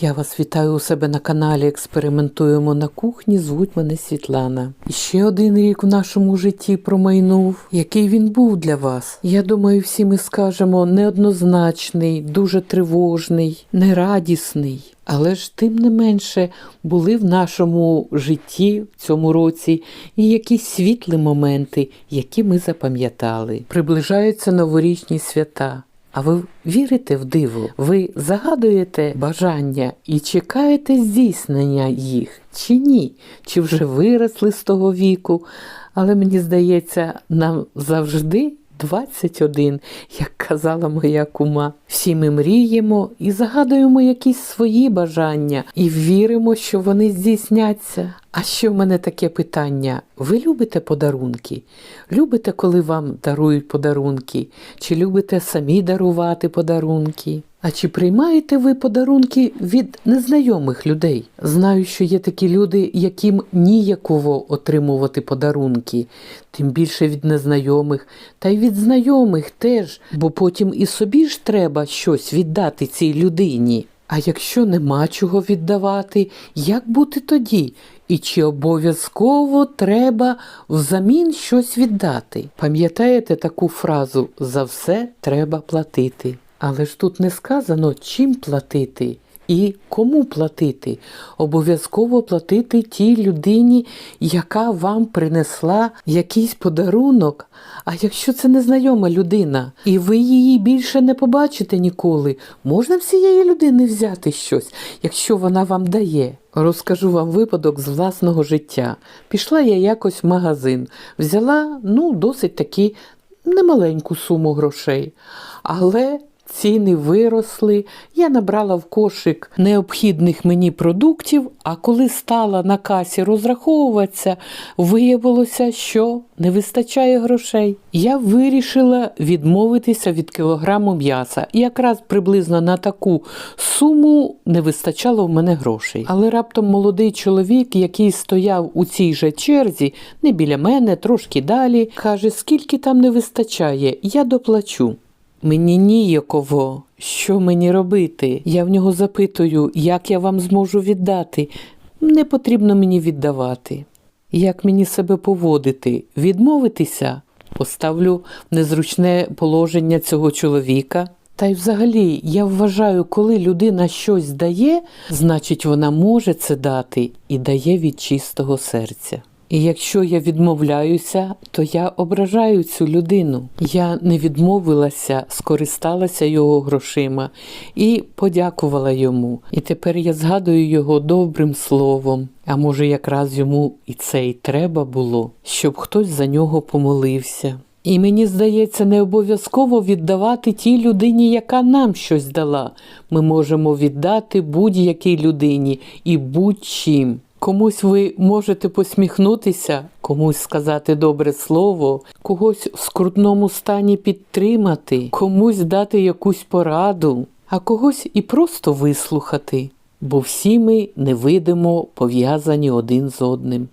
Я вас вітаю у себе на каналі Експериментуємо на кухні. Звуть мене Світлана. І ще один рік у нашому житті промайнув. Який він був для вас? Я думаю, всі ми скажемо неоднозначний, дуже тривожний, нерадісний. Але ж тим не менше були в нашому житті в цьому році і якісь світлі моменти, які ми запам'ятали. Приближаються новорічні свята. А ви вірите в диво? Ви загадуєте бажання і чекаєте здійснення їх чи ні? Чи вже виросли з того віку? Але мені здається, нам завжди 21, як казала моя кума. Всі ми мріємо і загадуємо якісь свої бажання і віримо, що вони здійсняться. А ще в мене таке питання: ви любите подарунки? Любите, коли вам дарують подарунки? Чи любите самі дарувати подарунки? А чи приймаєте ви подарунки від незнайомих людей? Знаю, що є такі люди, яким ніяково отримувати подарунки, тим більше від незнайомих, та й від знайомих теж, бо потім і собі ж треба щось віддати цій людині. А якщо нема чого віддавати, як бути тоді? І чи обов'язково треба взамін щось віддати? Пам'ятаєте таку фразу за все треба платити? Але ж тут не сказано, чим платити і кому платити. Обов'язково платити тій людині, яка вам принесла якийсь подарунок. А якщо це незнайома людина, і ви її більше не побачите ніколи, можна в цієї людини взяти щось, якщо вона вам дає. Розкажу вам випадок з власного життя. Пішла я якось в магазин, взяла ну, досить таки немаленьку суму грошей. Але ціни виросли, я набрала в кошик необхідних мені продуктів, а коли стала на касі розраховуватися, виявилося, що не вистачає грошей. Я вирішила відмовитися від кілограму м'яса. І якраз приблизно на таку суму не вистачало в мене грошей. Але раптом молодий чоловік, який стояв у цій же черзі, не біля мене, трошки далі, каже, скільки там не вистачає, я доплачу. Мені ніяково, що мені робити? Я в нього запитую, як я вам зможу віддати. Не потрібно мені віддавати. Як мені себе поводити? Відмовитися? Поставлю незручне положення цього чоловіка. Та й взагалі, я вважаю, коли людина щось дає, значить вона може це дати і дає від чистого серця. І якщо я відмовляюся, то я ображаю цю людину. Я не відмовилася, скористалася його грошима і подякувала йому. І тепер я згадую його добрим словом. А може, якраз йому і це й треба було, щоб хтось за нього помолився. І мені здається, не обов'язково віддавати тій людині, яка нам щось дала. Ми можемо віддати будь-якій людині і будь-чим. Комусь ви можете посміхнутися, комусь сказати добре слово, когось в скрутному стані підтримати, комусь дати якусь пораду, а когось і просто вислухати, бо всі ми невидимо пов'язані один з одним.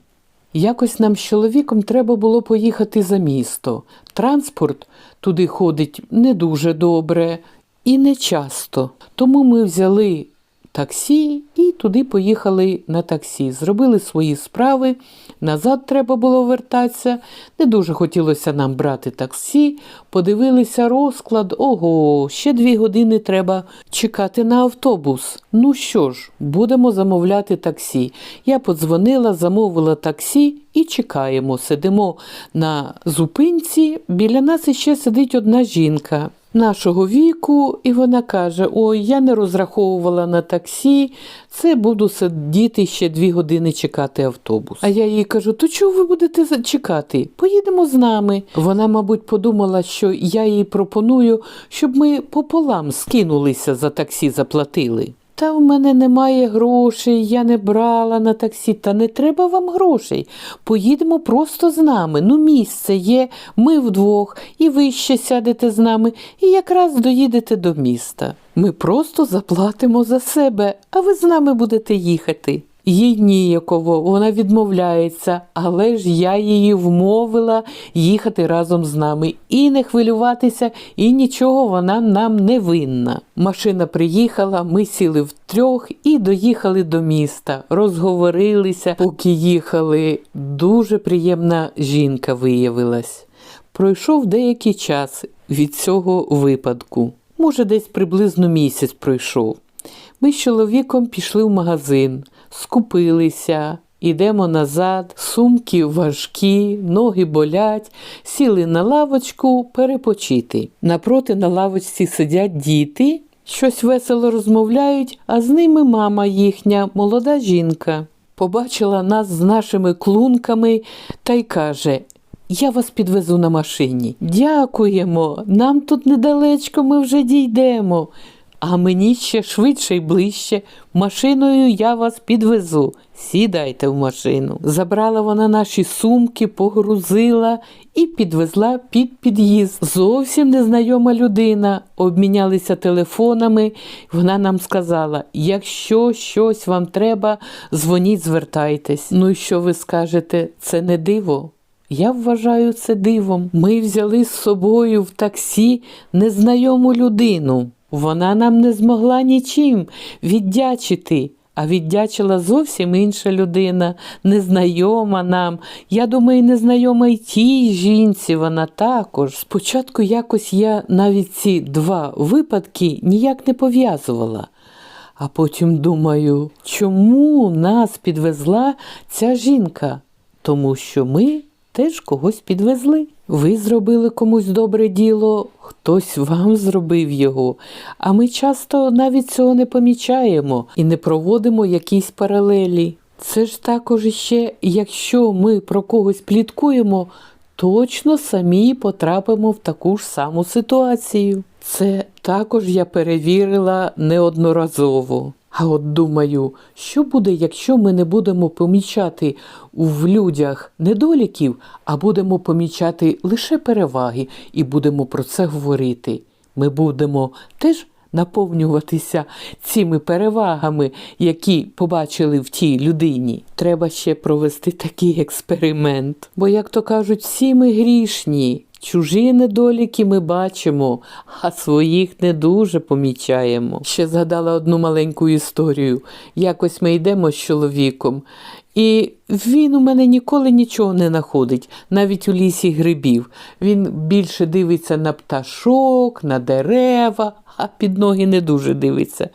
Якось нам з чоловіком треба було поїхати за місто. Транспорт туди ходить не дуже добре і не часто. Тому ми взяли таксі і туди поїхали на таксі. Зробили свої справи. Назад треба було вертатися. Не дуже хотілося нам брати таксі. Подивилися розклад. Ого, ще дві години треба чекати на автобус. Ну що ж, будемо замовляти таксі. Я подзвонила, замовила таксі і чекаємо. Сидимо на зупинці. Біля нас іще сидить одна жінка нашого віку, і вона каже: Ой, я не розраховувала на таксі, це буду сидіти ще дві години чекати автобус. А я їй кажу: то чого ви будете чекати? Поїдемо з нами. Вона, мабуть, подумала, що я їй пропоную, щоб ми пополам скинулися за таксі, заплатили. Та в мене немає грошей, я не брала на таксі, та не треба вам грошей. Поїдемо просто з нами. Ну, місце є, ми вдвох, і ви ще сядете з нами, і якраз доїдете до міста. Ми просто заплатимо за себе, а ви з нами будете їхати. Їй ніяково, вона відмовляється, але ж я її вмовила їхати разом з нами і не хвилюватися, і нічого вона нам не винна. Машина приїхала, ми сіли втрьох і доїхали до міста, розговорилися, поки їхали. Дуже приємна жінка виявилась. Пройшов деякий час від цього випадку. Може, десь приблизно місяць пройшов. Ми з чоловіком пішли в магазин, скупилися, ідемо назад, сумки важкі, ноги болять, сіли на лавочку перепочити. Напроти на лавочці сидять діти, щось весело розмовляють, а з ними мама їхня, молода жінка. Побачила нас з нашими клунками та й каже: я вас підвезу на машині. Дякуємо. Нам тут недалечко ми вже дійдемо. А мені ще швидше й ближче. Машиною я вас підвезу. Сідайте в машину. Забрала вона наші сумки, погрузила і підвезла під під'їзд. Зовсім незнайома людина. Обмінялися телефонами. Вона нам сказала: якщо щось вам треба, дзвоніть, звертайтесь. Ну і що ви скажете? Це не диво? Я вважаю це дивом. Ми взяли з собою в таксі незнайому людину. Вона нам не змогла нічим віддячити, а віддячила зовсім інша людина, незнайома нам. Я думаю, незнайома й тій жінці вона також. Спочатку якось я навіть ці два випадки ніяк не пов'язувала. А потім думаю, чому нас підвезла ця жінка? Тому що ми теж когось підвезли. Ви зробили комусь добре діло, хтось вам зробив його, а ми часто навіть цього не помічаємо і не проводимо якісь паралелі. Це ж також іще, якщо ми про когось пліткуємо, точно самі потрапимо в таку ж саму ситуацію. Це також я перевірила неодноразово. А от думаю, що буде, якщо ми не будемо помічати в людях недоліків, а будемо помічати лише переваги і будемо про це говорити. Ми будемо теж наповнюватися цими перевагами, які побачили в тій людині. Треба ще провести такий експеримент. Бо, як то кажуть, всі ми грішні. Чужі недоліки ми бачимо, а своїх не дуже помічаємо. Ще згадала одну маленьку історію. Якось ми йдемо з чоловіком, і він у мене ніколи нічого не знаходить, навіть у лісі грибів. Він більше дивиться на пташок, на дерева, а під ноги не дуже дивиться.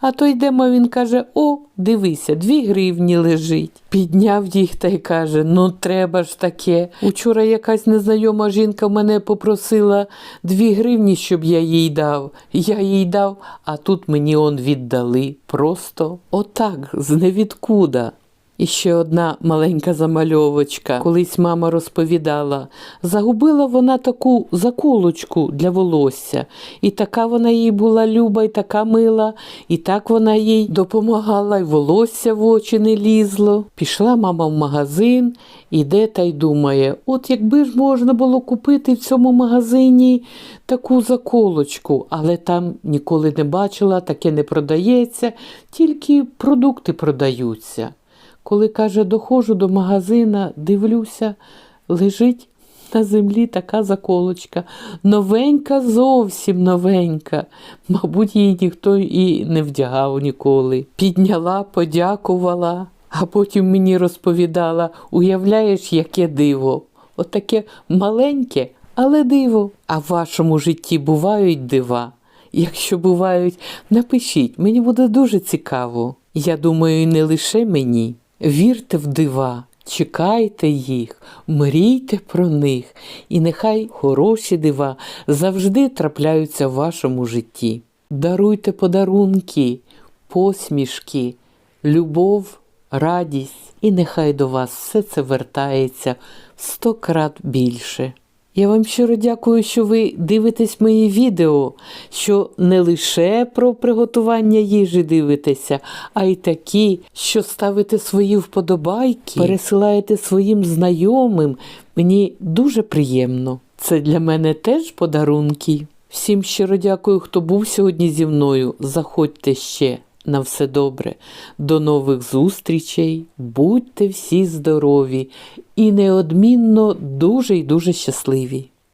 А то йдемо, він каже: О, дивися, дві гривні лежить. Підняв їх та й каже: Ну, треба ж таке. Учора якась незнайома жінка мене попросила дві гривні, щоб я їй дав. Я їй дав, а тут мені он віддали. Просто отак, з невідкуда. І ще одна маленька замальовочка. Колись мама розповідала, загубила вона таку заколочку для волосся, і така вона їй була люба, і така мила, і так вона їй допомагала, і волосся в очі не лізло. Пішла мама в магазин, іде та й думає: от якби ж можна було купити в цьому магазині таку заколочку, але там ніколи не бачила, таке не продається, тільки продукти продаються. Коли, каже, доходжу до магазина, дивлюся, лежить на землі така заколочка. Новенька, зовсім новенька. Мабуть, її ніхто і не вдягав ніколи. Підняла, подякувала, а потім мені розповідала: уявляєш, яке диво. Отаке маленьке, але диво. А в вашому житті бувають дива. Якщо бувають, напишіть, мені буде дуже цікаво. Я думаю, не лише мені. Вірте в дива, чекайте їх, мрійте про них, і нехай хороші дива завжди трапляються в вашому житті. Даруйте подарунки, посмішки, любов, радість, і нехай до вас все це вертається сто крат більше. Я вам щиро дякую, що ви дивитесь мої відео, що не лише про приготування їжі дивитеся, а й такі, що ставите свої вподобайки, пересилаєте своїм знайомим. Мені дуже приємно. Це для мене теж подарунки. Всім щиро дякую, хто був сьогодні зі мною. Заходьте ще. На все добре. До нових зустрічей. Будьте всі здорові і неодмінно дуже й дуже щасливі.